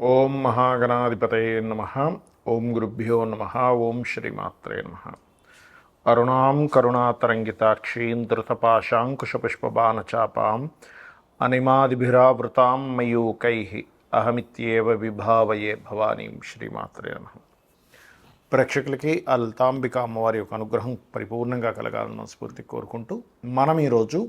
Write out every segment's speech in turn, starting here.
ఓం మహాగణాధిపతయ నమ. ఓం గురుభ్యో నమ. ఓం శ్రీమాత్రే నమ. అరుణాం కరుణాతరంగితాక్షీం ధృతపాశాంకుశపుష్పబాణచాపాం అనిమాదిభిరావృతాం మయూకై అహమిత్యేవ విభావయే భవానీం శ్రీమాత్రే నమ. ప్రేక్షకులకి అల్తాంబిక అమ్మవారి యొక్క అనుగ్రహం పరిపూర్ణంగా కలగాలని మనస్ఫూర్తి కోరుకుంటూ మనం ఈరోజు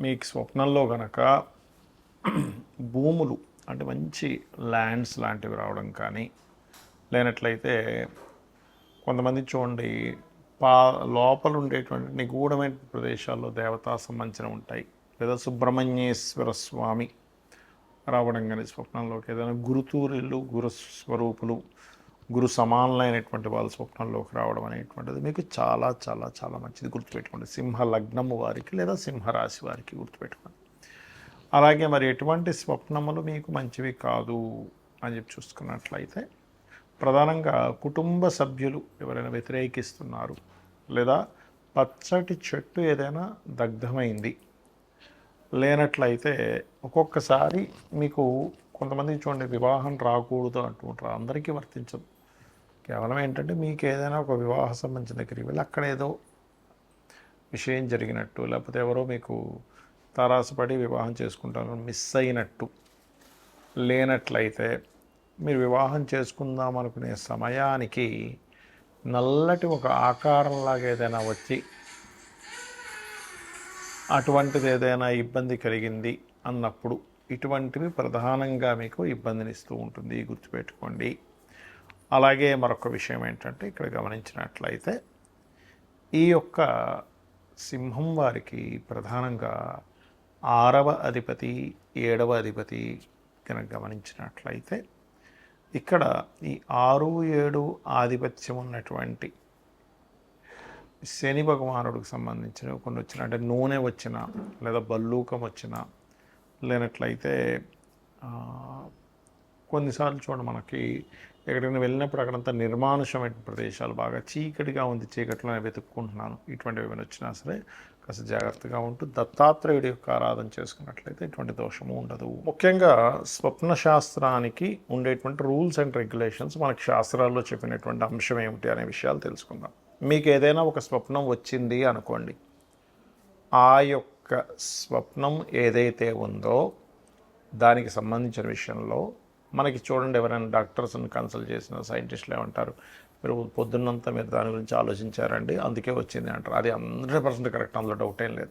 మీకు స్వప్నంలో కనుక భూములు అంటే మంచి ల్యాండ్స్ లాంటివి రావడం కానీ లేనట్లయితే కొంతమంది చూడండి పా లోపల ఉండేటువంటి నిగూఢమైన ప్రదేశాల్లో దేవతా సంబంధించిన ఉంటాయి. లేదా సుబ్రహ్మణ్యేశ్వర స్వామి రావడం కానీ స్వప్నంలోకి ఏదైనా గురుతూరిళ్ళు గురు స్వరూపులు గురు సమానులైనటువంటి వాళ్ళ స్వప్నంలోకి రావడం అనేటువంటిది మీకు చాలా చాలా చాలా మంచిది గుర్తుపెట్టుకోండి. సింహ లగ్నము వారికి లేదా సింహరాశి వారికి గుర్తుపెట్టుకోండి. అలాగే మరి ఎటువంటి స్వప్నములు మీకు మంచివి కాదు అని చెప్పి చూసుకున్నట్లయితే ప్రధానంగా కుటుంబ సభ్యులు ఎవరైనా వ్యతిరేకిస్తున్నారు లేదా పచ్చటి చెట్టు ఏదైనా దగ్ధమైంది లేనట్లయితే ఒక్కొక్కసారి మీకు కొంతమంది చూడండి వివాహం రాకూడదు అంటుంటారు. అందరికీ వర్తించదు. కేవలం ఏంటంటే మీకు ఏదైనా ఒక వివాహ సంబంధించిన దగ్గరికి వెళ్ళి అక్కడ ఏదో విషయం జరిగినట్టు లేకపోతే ఎవరో మీకు తారాసపడి వివాహం చేసుకుంటారు మిస్ అయినట్టు లేనట్లయితే మీరు వివాహం చేసుకుందాం అనుకునే సమయానికి నల్లటి ఒక ఆకారంలాగా ఏదైనా వచ్చి అటువంటిది ఏదైనా ఇబ్బంది కలిగింది అన్నప్పుడు ఇటువంటివి ప్రధానంగా మీకు ఇబ్బందినిస్తూ ఉంటుంది గుర్తుపెట్టుకోండి. అలాగే మరొక విషయం ఏంటంటే ఇక్కడ గమనించినట్లయితే ఈ యొక్క సింహం వారికి ప్రధానంగా ఆరవ అధిపతి ఏడవ అధిపతి కనుక గమనించినట్లయితే ఇక్కడ ఈ ఆరు ఏడు ఆధిపత్యం ఉన్నటువంటి శని భగవానుడికి సంబంధించిన కొన్ని వచ్చిన అంటే నూనె వచ్చిన లేదా బల్లూకం వచ్చిన లేనట్లయితే కొన్నిసార్లు చూడండి మనకి ఎక్కడికైనా వెళ్ళినప్పుడు అక్కడంతా నిర్మానుషమైన ప్రదేశాలు బాగా చీకటిగా ఉంది చీకట్లో నేను వెతుక్కుంటున్నాను. ఇటువంటివి ఏమైనా వచ్చినా సరే కాస్త జాగ్రత్తగా ఉంటూ దత్తాత్రేయుడి యొక్క ఆరాధన చేసుకున్నట్లయితే ఎటువంటి దోషము ఉండదు. ముఖ్యంగా స్వప్న శాస్త్రానికి ఉండేటువంటి రూల్స్ అండ్ రెగ్యులేషన్స్ మనకి శాస్త్రాల్లో చెప్పినటువంటి అంశం ఏమిటి అనే విషయాలు తెలుసుకుందాం. మీకు ఏదైనా ఒక స్వప్నం వచ్చింది అనుకోండి. ఆ యొక్క స్వప్నం ఏదైతే ఉందో దానికి సంబంధించిన విషయంలో మనకి చూడండి ఎవరైనా డాక్టర్స్ని కన్సల్ట్ చేసిన సైంటిస్టులు ఏమంటారు? మీరు పొద్దున్నంతా మీరు దాని గురించి ఆలోచించారండి అందుకే వచ్చింది అంటారు. అది హండ్రెడ్ పర్సెంట్ కరెక్ట్ అందులో డౌట్ ఏం లేదు.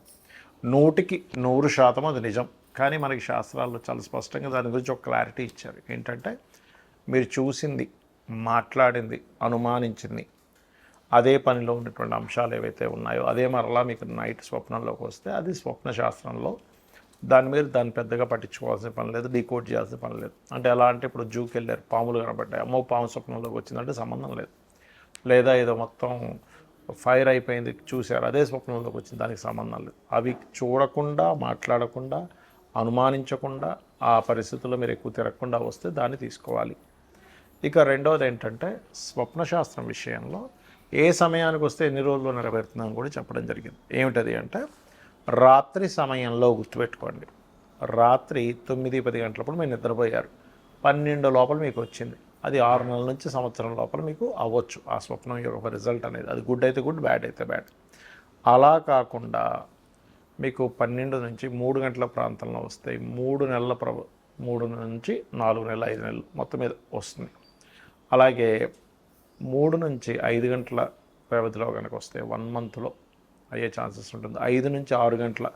నూటికి నూరు శాతం అది నిజం. కానీ మనకి శాస్త్రాల్లో చాలా స్పష్టంగా దాని గురించి ఒక క్లారిటీ ఇచ్చారు. ఏంటంటే మీరు చూసింది మాట్లాడింది అనుమానించింది అదే పనిలో ఉన్నటువంటి అంశాలు ఏవైతే ఉన్నాయో అదే మరలా మీకు నైట్ స్వప్నంలోకి వస్తే అది స్వప్న శాస్త్రంలో దాని మీద దాన్ని పెద్దగా పట్టించుకోవాల్సిన పని లేదు డీకోడ్ చేయాల్సిన పని లేదు. అంటే ఎలా అంటే ఇప్పుడు జూకి వెళ్ళారు పాములు కనబడ్డాయి. అమ్మో పాము స్వప్నంలోకి వచ్చిందంటే సంబంధం లేదు. లేదా ఏదో మొత్తం ఫైర్ అయిపోయింది చూశారు అదే స్వప్నంలోకి వచ్చింది దానికి సంబంధం లేదు. అవి చూడకుండా మాట్లాడకుండా అనుమానించకుండా ఆ పరిస్థితుల్లో మీరు ఎక్కువ తిరగకుండా వస్తే దాన్ని తీసుకోవాలి. ఇక రెండవది ఏంటంటే స్వప్నశాస్త్రం విషయంలో ఏ సమయానికి వస్తే ఎన్ని రోజుల్లో నెరవేరుతుందని కూడా చెప్పడం జరిగింది. ఏమిటది అంటే రాత్రి సమయంలో గుర్తుపెట్టుకోండి. రాత్రి తొమ్మిది పది గంటలప్పుడు మీరు నిద్రపోయారు. పన్నెండు లోపల మీకు వచ్చింది. అది ఆరు నెలల నుంచి సంవత్సరం లోపల మీకు అవ్వచ్చు. ఆ స్వప్నం యొక్క రిజల్ట్ అనేది. అది గుడ్ అయితే గుడ్ బ్యాడ్ అయితే బ్యాడ్ అలా కాకుండా మీకు పన్నెండు నుంచి మూడు గంటల ప్రాంతంలో వస్తాయి మూడు నెలల ప్ర మూడు నుంచి నాలుగు నెలలు ఐదు నెలలు మొత్తం మీద వస్తుంది. అలాగే మూడు నుంచి ఐదు గంటల వ్యవధిలో కనుక వస్తే వన్ మంత్లో అయ్యే ఛాన్సెస్ ఉంటుంది. ఐదు నుంచి ఆరు గంటల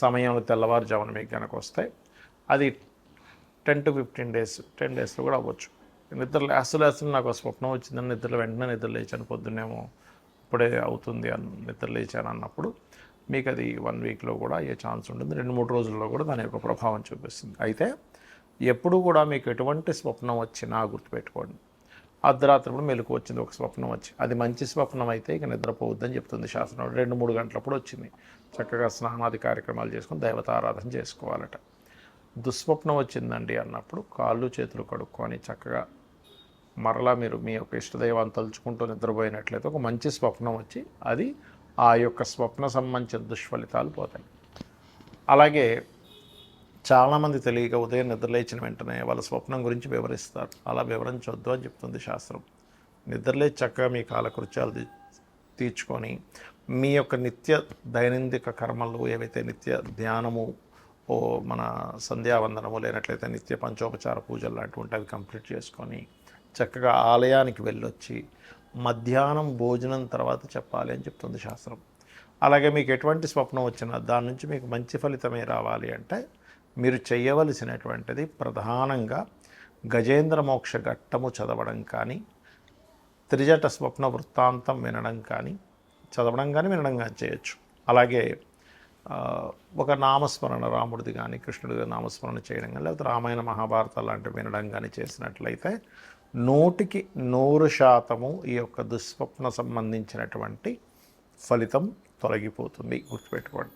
సమయంలో తెల్లవారుజామున మీకు కనుక వస్తే అది ten to fifteen days ten డేస్లో కూడా అవ్వచ్చు. నిద్ర లేస్తూ లేస్తూ నాకు స్వప్నం వచ్చిందని నిద్ర వెంటనే నిద్ర లేచాను పొద్దున్నేమో ఇప్పుడే అవుతుంది అని నిద్ర లేచాను అన్నప్పుడు మీకు అది వన్ వీక్లో కూడా అయ్యే ఛాన్స్ ఉంటుంది. రెండు మూడు రోజుల్లో కూడా దాని యొక్క ప్రభావం చూపిస్తుంది. అయితే ఎప్పుడు కూడా మీకు ఎటువంటి స్వప్నం వచ్చినా గుర్తుపెట్టుకోండి. అర్ధరాత్రిప్పుడు మెలకు వచ్చింది ఒక స్వప్నం వచ్చి. అది మంచి స్వప్నం అయితే ఇక నిద్రపోవద్దని చెప్తుంది శాస్త్రం రెండు మూడు గంటలప్పుడు వచ్చింది. చక్కగా స్నానాది కార్యక్రమాలు చేసుకొని దైవతారాధన చేసుకోవాలట. దుస్వప్నం వచ్చిందండి అన్నప్పుడు కాళ్ళు చేతులు కడుక్కొని చక్కగా మరలా మీరు మీ యొక్క ఇష్టదైవాన్ని తలుచుకుంటూ నిద్రపోయినట్లయితే ఒక మంచి స్వప్నం వచ్చి అది ఆ యొక్క స్వప్న సంబంధించిన దుష్ఫలితాలు పోతాయి. అలాగే చాలామంది తెలియక ఉదయం నిద్రలేచిన వెంటనే వాళ్ళ స్వప్నం గురించి వివరిస్తారు. అలా వివరించవద్దు అని చెప్తుంది శాస్త్రం. నిద్రలేచి చక్కగా మీ కాలకృత్యాలు తీర్చుకొని మీ యొక్క నిత్య దైనందిక కర్మలు ఏవైతే నిత్య ధ్యానము ఓ మన సంధ్యావందనము లేనట్లయితే నిత్య పంచోపచార పూజలు లాంటివి అవి కంప్లీట్ చేసుకొని చక్కగా ఆలయానికి వెళ్ళొచ్చి మధ్యాహ్నం భోజనం తర్వాత చెప్పాలి అని చెప్తుంది శాస్త్రం. అలాగే మీకు ఎటువంటి స్వప్నం వచ్చినా దాని నుంచి మీకు మంచి ఫలితమే రావాలి అంటే మీరు చేయవలసినటువంటిది ప్రధానంగా గజేంద్ర మోక్ష ఘట్టము చదవడం కానీ త్రిజట స్వప్న వృత్తాంతం వినడం కానీ చదవడం కానీ వినడం కానీ చేయొచ్చు. అలాగే ఒక నామస్మరణ రాముడిది కానీ కృష్ణుడిది నామస్మరణ చేయడం కానీ లేకపోతే రామాయణ మహాభారత లాంటివి వినడం కానీ చేసినట్లయితే నూటికి నూరు శాతము ఈ యొక్క దుస్వప్న సంబంధించినటువంటి ఫలితం తొలగిపోతుంది. గుర్తుపెట్టుకోండి.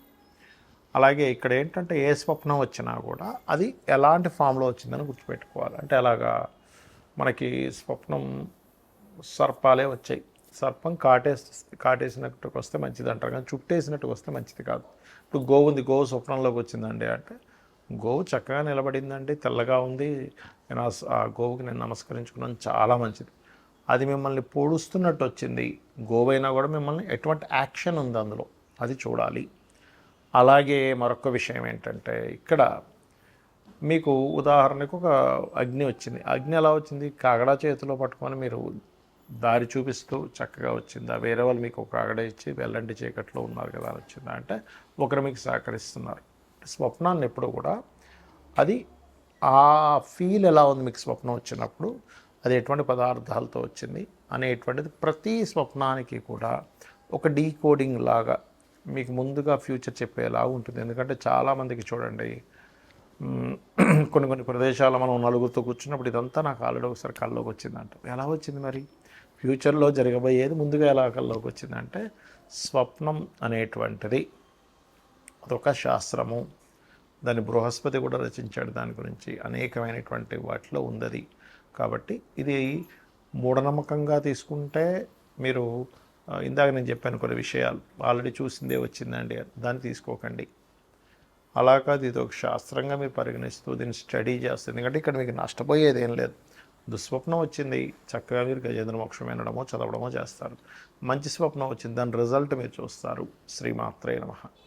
అలాగే ఇక్కడ ఏంటంటే ఏ స్వప్నం వచ్చినా కూడా అది ఎలాంటి ఫామ్లో వచ్చిందని గుర్తుపెట్టుకోవాలి. అంటే అలాగా మనకి స్వప్నం సర్పాలే వచ్చాయి. సర్పం కాటేసి కాటేసినట్టుకు వస్తే మంచిది అంటారు కానీ చుట్టేసినట్టుకు వస్తే మంచిది కాదు. ఇప్పుడు గోవు ఉంది గోవు స్వప్నంలోకి వచ్చిందండి అంటే గోవు చక్కగా నిలబడిందండి తెల్లగా ఉంది. నేను ఆ గోవుకి నేను నమస్కరించుకున్నాను చాలా మంచిది. అది మిమ్మల్ని పొడుస్తున్నట్టు వచ్చింది. గోవైనా కూడా మిమ్మల్ని ఎటువంటి యాక్షన్ ఉంది అందులో? అది చూడాలి. అలాగే మరొక విషయం ఏంటంటే ఇక్కడ మీకు ఉదాహరణకు ఒక అగ్ని వచ్చింది. అగ్ని ఎలా వచ్చింది? కాగడా చేతిలో పట్టుకొని మీరు దారి చూపిస్తూ చక్కగా వచ్చిందా? వేరే వాళ్ళు మీకు ఒక కాగడ ఇచ్చి వెళ్ళండి చీకట్లో ఉన్నారు కదా అని వచ్చిందా? అంటే ఒకరు మీకు సహకరిస్తున్నారు. స్వప్నాన్ని ఎప్పుడు కూడా అది ఆ ఫీల్ ఎలా ఉంది మీకు స్వప్నం వచ్చినప్పుడు? అది ఎటువంటి పదార్థాలతో వచ్చింది? అనేటువంటిది ప్రతి స్వప్నానికి కూడా ఒక డీకోడింగ్ లాగా మీకు ముందుగా ఫ్యూచర్ చెప్పేలా ఉంటుంది. ఎందుకంటే చాలామందికి చూడండి కొన్ని కొన్ని ప్రదేశాలు మనం నలుగురితో కూర్చున్నప్పుడు ఇదంతా నాకు ఆల్రెడీ ఒకసారి కల్లోకి వచ్చిందంట. ఎలా వచ్చింది మరి? ఫ్యూచర్లో జరగబోయేది ముందుగా ఎలా కల్లోకి వచ్చిందంటే స్వప్నం అనేటువంటిది. అదొక శాస్త్రము. దాన్ని బృహస్పతి కూడా రచించాడు. దాని గురించి అనేకమైనటువంటి వాటిలో ఉందది. కాబట్టి ఇది మూఢనమ్మకంగా తీసుకుంటే మీరు ఇందాక నేను చెప్పాను కొన్ని విషయాలు. ఆల్రెడీ చూసిందే వచ్చిందండి. దాన్ని తీసుకోకండి. అలా కాదు ఇది ఒక శాస్త్రంగా మీరు పరిగణిస్తూ దీన్ని స్టడీ చేస్తుంది. ఎందుకంటే ఇక్కడ మీకు నష్టపోయేది ఏం లేదు. దుస్వప్నం వచ్చింది. చక్కగా మీరు గజేంద్ర మోక్షం వినడమో చదవడమో చేస్తారు. మంచి స్వప్నం వచ్చింది. దాని రిజల్ట్ మీరు చూస్తారు. శ్రీమాత్రే నమః.